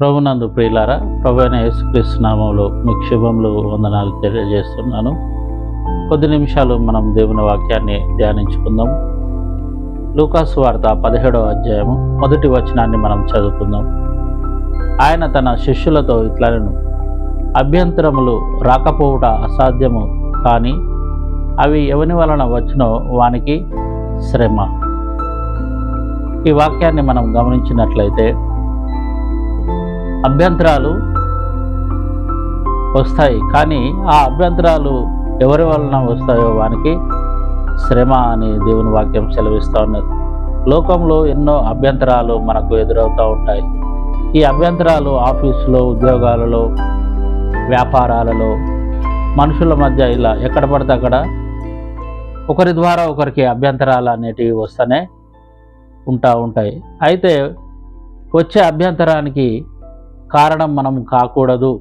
ప్రభునందు ప్రియులారా ప్రభు అయిన యేసుక్రీస్తు నామంలో మీకు శుభములు వందనాలు తెలియజేస్తున్నాను. కొద్ది నిమిషాలు మనం దేవుని వాక్యాన్ని ధ్యానించుకుందాం. లూకాసు వార్త పదిహేడవ అధ్యాయము మొదటి వచనాన్ని మనం చదువుకుందాం. ఆయన తన శిష్యులతో ఇట్లను అభ్యంతరములు రాకపోవుట అసాధ్యము కానీ అవి ఎవని వలన వచ్చినో వానికి శ్రమ. ఈ వాక్యాన్ని మనం గమనించినట్లయితే అభ్యంతరాలు వస్తాయి. కానీ ఆ అభ్యంతరాలు ఎవరి వలన వస్తాయో వానికి శ్రమ అని దేవుని వాక్యం సెలవిస్తూ ఉన్నది. లోకంలో ఎన్నో అభ్యంతరాలు మనకు ఎదురవుతూ ఉంటాయి. ఈ అభ్యంతరాలు ఆఫీసులో ఉద్యోగాలలో వ్యాపారాలలో మనుషుల మధ్య ఇలా ఎక్కడ పడితే అక్కడ ఒకరి ద్వారా ఒకరికి అభ్యంతరాలు అనేటివి వస్తూనే ఉంటా ఉంటాయి. అయితే వచ్చే అభ్యంతరానికి కారణం మనం కాకూడదు.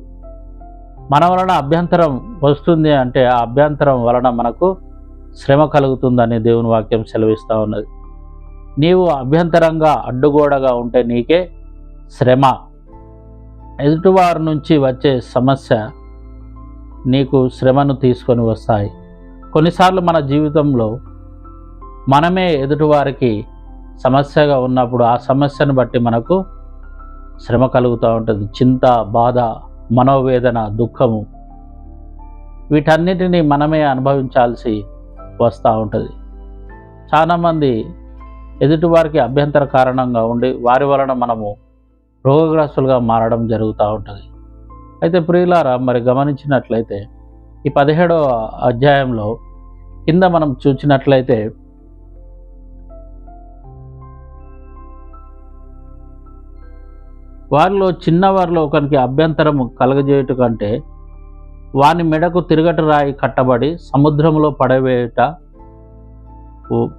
మన వలన అభ్యంతరం వస్తుంది అంటే ఆ అభ్యంతరం వలన మనకు శ్రమ కలుగుతుందని దేవుని వాక్యం సెలవిస్తూ ఉన్నది. నీవు అభ్యంతరంగా అడ్డుగోడగా ఉంటే నీకే శ్రమ. ఎదుటివారి నుంచి వచ్చే సమస్య నీకు శ్రమను తీసుకొని వస్తాయి. కొన్నిసార్లు మన జీవితంలో మనమే ఎదుటివారికి సమస్యగా ఉన్నప్పుడు ఆ సమస్యను బట్టి మనకు శ్రమ కలుగుతూ ఉంటుంది. చింత బాధ మనోవేదన దుఃఖము. వీటన్నిటినీ మనమే అనుభవించాల్సి వస్తూ ఉంటుంది. చాలామంది ఎదుటివారికి అభ్యంతర కారణంగా ఉండి వారి వలన మనము రోగగ్రస్తులుగా మారడం జరుగుతూ ఉంటుంది. అయితే ప్రియులారా మరి గమనించినట్లయితే ఈ పదిహేడవ అధ్యాయంలో కింద మనం చూసినట్లయితే వారిలో చిన్నవారిలో ఒకరికి అభ్యంతరం కలగజేయుట కంటే వాని మెడకు తిరగట రాయి కట్టబడి సముద్రంలో పడవేయుట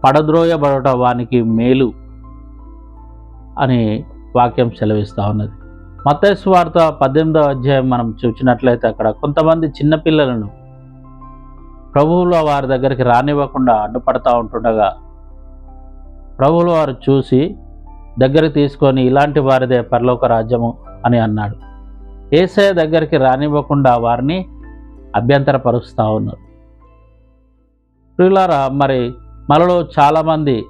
పడద్రోయబడట వానికి మేలు అని వాక్యం సెలవిస్తూ ఉన్నది. మతేశ్వ వార్త పద్దెనిమిదవ అధ్యాయం మనం చూసినట్లయితే అక్కడ కొంతమంది చిన్నపిల్లలను ప్రభువులో వారి దగ్గరికి రానివ్వకుండా అడ్డుపడతా ఉంటుండగా ప్రభువులు వారు చూసి దగ్గర తీసుకొని ఇలాంటి వారిదే పరలోక రాజ్యము అని అన్నాడు. ఏసయ దగ్గరికి రానివ్వకుండా వారిని అభ్యంతరపరుస్తూ ఉన్నారు. ప్రియులారా మరి మనలో చాలామంది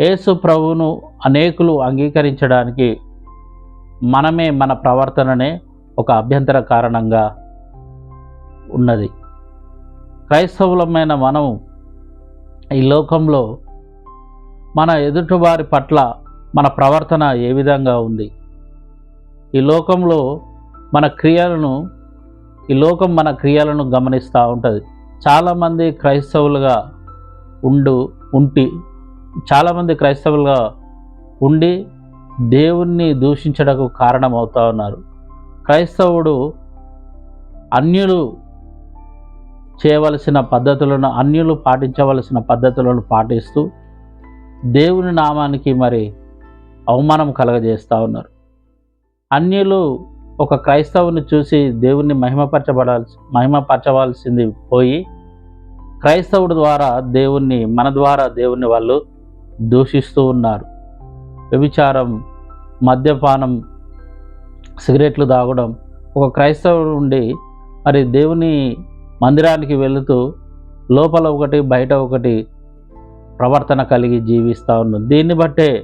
యేసు ప్రభువును అనేకులు అంగీకరించడానికి మనమే మన ప్రవర్తననే ఒక అభ్యంతర కారణంగా ఉన్నది. క్రైస్తవులమైన మనం ఈ లోకంలో మన ఎదుటివారి పట్ల మన ప్రవర్తన ఏ విధంగా ఉంది? ఈ లోకంలో మన క్రియలను ఈ లోకం మన క్రియలను గమనిస్తూ ఉంటుంది. చాలామంది క్రైస్తవులుగా ఉండు ఉంటి చాలామంది క్రైస్తవులుగా ఉండి దేవుణ్ణి దూషించడకు కారణమవుతా ఉన్నారు. క్రైస్తవుడు అన్యులు చేయవలసిన పద్ధతులను అన్యులు పాటించవలసిన పద్ధతులను పాటిస్తూ దేవుని నామానికి మరి అవమానం కలగజేస్తూ ఉన్నారు. అన్యులు ఒక క్రైస్తవుని చూసి దేవుణ్ణి మహిమపరచబడాల్సి మహిమపరచవలసింది పోయి క్రైస్తవుడి ద్వారా దేవుణ్ణి మన ద్వారా దేవుణ్ణి వాళ్ళు దూషిస్తూ ఉన్నారు. వ్యభిచారం మద్యపానం సిగరెట్లు తాగడం ఒక క్రైస్తవుడు ఉండి మరి దేవుని మందిరానికి వెళుతూ లోపల ఒకటి బయట ఒకటి ప్రవర్తన కలిగి జీవిస్తూ ఉన్నాం దీన్ని బట్టే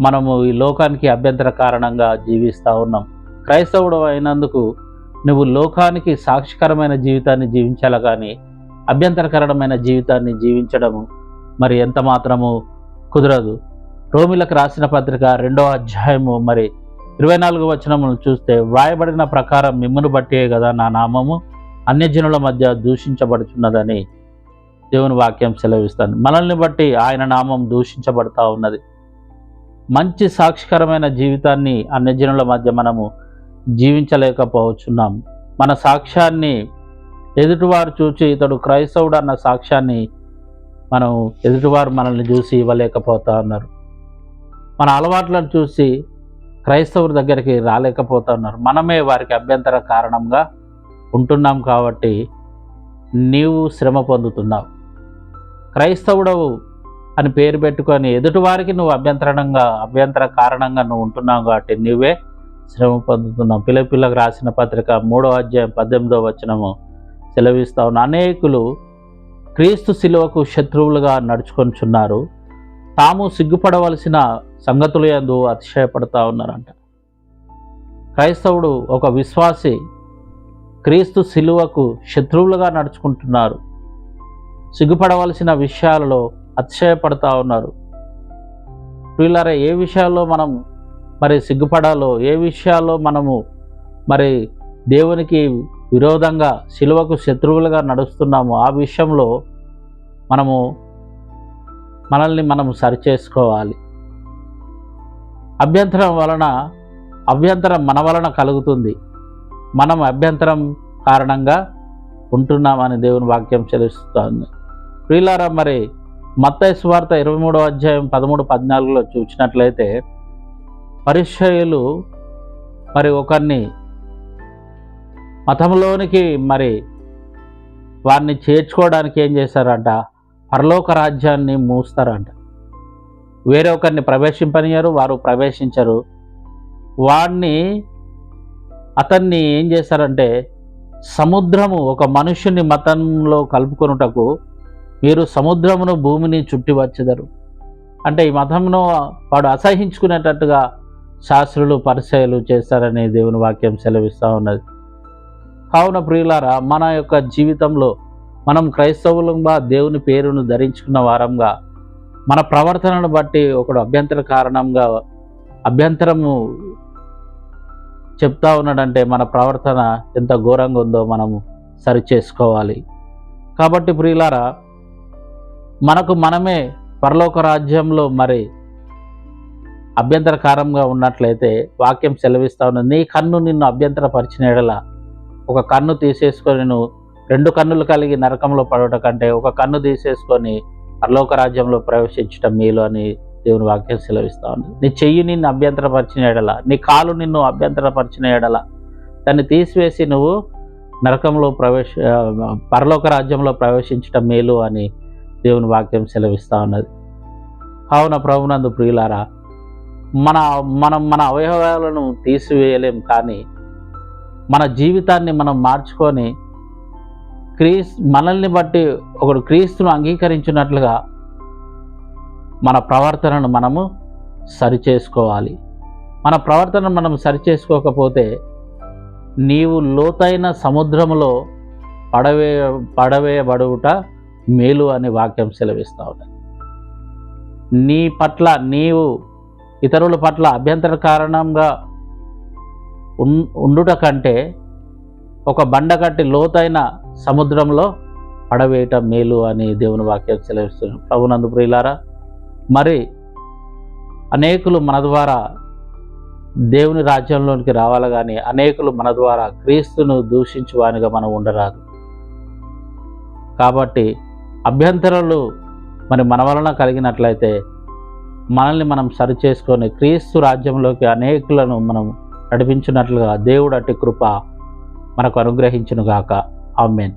మనము ఈ లోకానికి అభ్యంతర కారణంగా జీవిస్తూ ఉన్నాం. క్రైస్తవుడు అయినందుకు నువ్వు లోకానికి సాక్షికరమైన జీవితాన్ని జీవించాలి కానీ అభ్యంతరకరమైన జీవితాన్ని జీవించడము మరి ఎంత మాత్రము కుదరదు. రోమిలకు రాసిన పత్రిక రెండో అధ్యాయము మరి ఇరవై నాలుగు వచనములు చూస్తే వ్రాయబడిన ప్రకారం మిమ్మును బట్టే కదా నా నామము అన్యజనుల మధ్య దూషించబడుచున్నదని దేవుని వాక్యం సెలవిస్తాను మనల్ని బట్టి ఆయన నామం దూషించబడతా ఉన్నది. మంచి సాక్షికరమైన జీవితాన్ని అన్యజనుల మధ్య మనము జీవించలేకపోవచ్చున్నాం. మన సాక్ష్యాన్ని ఎదుటివారు చూసి ఇతడు క్రైస్తవుడు అన్న సాక్ష్యాన్ని మనం ఎదుటివారు మనల్ని చూసి ఇవ్వలేకపోతా ఉన్నారు మన అలవాట్లను చూసి క్రైస్తవుడి దగ్గరికి రాలేకపోతా ఉన్నారు మనమే వారికి అభ్యంతర కారణంగా ఉంటున్నాం కాబట్టి నీవు శ్రమ పొందుతున్నావు. క్రైస్తవుడవు అని పేరు పెట్టుకొని ఎదుటివారికి నువ్వు అభ్యంతరంగా అభ్యంతర కారణంగా నువ్వు ఉంటున్నావు కాబట్టి నువ్వే శ్రమ పొందుతున్నాం పిల్లపిల్లకు రాసిన పత్రిక మూడో అధ్యాయం పద్దెనిమిదో వచనము సెలవిస్తావు ఉన్న అనేకులు క్రీస్తు శిలువకు శత్రువులుగా నడుచుకొనిచున్నారు. తాము సిగ్గుపడవలసిన సంగతులు ఎందు అతిశయపడతా ఉన్నారంట. క్రైస్తవుడు ఒక విశ్వాసి క్రీస్తు శిలువకు శత్రువులుగా నడుచుకుంటున్నారు. సిగ్గుపడవలసిన విషయాలలో అతిశయపడతా ఉన్నారు. వీళ్ళారా ఏ విషయాల్లో మనం మరి సిగ్గుపడాలో ఏ విషయాల్లో మనము మరి దేవునికి విరోధంగా శిలువకు శత్రువులుగా నడుస్తున్నామో ఆ విషయంలో మనము మనల్ని మనము సరిచేసుకోవాలి. అభ్యంతరం వలన అభ్యంతరం మన వలన కలుగుతుంది. మనం అభ్యంతరం కారణంగా ఉంటున్నామని దేవుని వాక్యం చెల్లిస్తుంది. ప్రియులారా మరి మత్తయి సువార్త ఇరవై మూడో అధ్యాయం పదమూడు పద్నాలుగులో చూసినట్లయితే పరిచయులు మరి ఒకరిని మతంలోనికి మరి వారిని చేర్చుకోవడానికి ఏం చేశారంట? పరలోక రాజ్యాన్ని మూస్తారంట. వేరే ఒకరిని ప్రవేశింపనియరు వారు ప్రవేశించరు. వాడిని అతన్ని ఏం చేశారంటే సముద్రము ఒక మనుషుని మతంలో కలుపుకొనుటకు మీరు సముద్రమును భూమిని చుట్టి వచ్చెదరు. అంటే ఈ మతంను వాడు అసహించుకునేటట్టుగా శాస్త్రులు పరిచయలు చేస్తారని దేవుని వాక్యం సెలవిస్తూ ఉన్నది. కావున ప్రియులారా మన యొక్క జీవితంలో మనం క్రైస్తవులంగా దేవుని పేరును ధరించుకున్న వారంగా మన ప్రవర్తనను బట్టి ఒకడు అభ్యంతర కారణంగా అభ్యంతరము చెప్తా ఉన్నాడంటే మన ప్రవర్తన ఎంత ఘోరంగా ఉందో మనము సరి చేసుకోవాలి. కాబట్టి ప్రియులారా మనకు మనమే పరలోక రాజ్యంలో మరి అభ్యంతరకారంగా ఉన్నట్లయితే వాక్యం సెలవిస్తా ఉన్నది నీ కన్ను నిన్ను అభ్యంతరపరిచిన ఎడల ఒక కన్ను తీసేసుకొని నువ్వు రెండు కన్నులు కలిగి నరకంలో పడట కంటే ఒక కన్ను తీసేసుకొని పరలోక రాజ్యంలో ప్రవేశించటం మేలు అని దేవుని వాక్యం సెలవిస్తా ఉంది నీ చెయ్యి నిన్ను అభ్యంతరపరిచిన ఎడల నీ కాలు నిన్ను అభ్యంతరపరిచిన ఎడల దాన్ని తీసివేసి నువ్వు నరకంలో ప్రవేశ పరలోక రాజ్యంలో ప్రవేశించటం మేలు అని దేవుని వాక్యం సెలవిస్తూ ఉన్నది. కావున ప్రభునందు ప్రియులారా మన మనం మన అవయవాలను తీసివేయలేం కానీ మన జీవితాన్ని మనం మార్చుకొని క్రీస్ మనల్ని బట్టి ఒకడు క్రీస్తును అంగీకరించినట్లుగా మన ప్రవర్తనను మనము సరిచేసుకోవాలి. మన ప్రవర్తన మనం సరిచేసుకోకపోతే నీవు లోతైన సముద్రములో పడవే పడవేయబడుట మేలు అనే వాక్యం సెలవిస్తూ ఉన్నది నీ పట్ల నీవు ఇతరుల పట్ల అభ్యంతర కారణంగా ఉండుట కంటే ఒక బండ కట్టి లోతైన సముద్రంలో పడవేయటం మేలు అని దేవుని వాక్యం సెలవిస్తుంది. ప్రభునందు ప్రియులారా మరి అనేకులు మన ద్వారా దేవుని రాజ్యంలోనికి రావాలి కానీ అనేకులు మన ద్వారా క్రీస్తును దూషించువానిగా మనం ఉండరాదు. కాబట్టి అభ్యంతరాలు మరి మన వలన కలిగినట్లయితే మనల్ని మనం సరిచేసుకొని క్రీస్తు రాజ్యంలోకి అనేకులను మనం నడిపించినట్లుగా దేవుడు అట్టి కృప మనకు అనుగ్రహించునుగాక. ఆమెన్.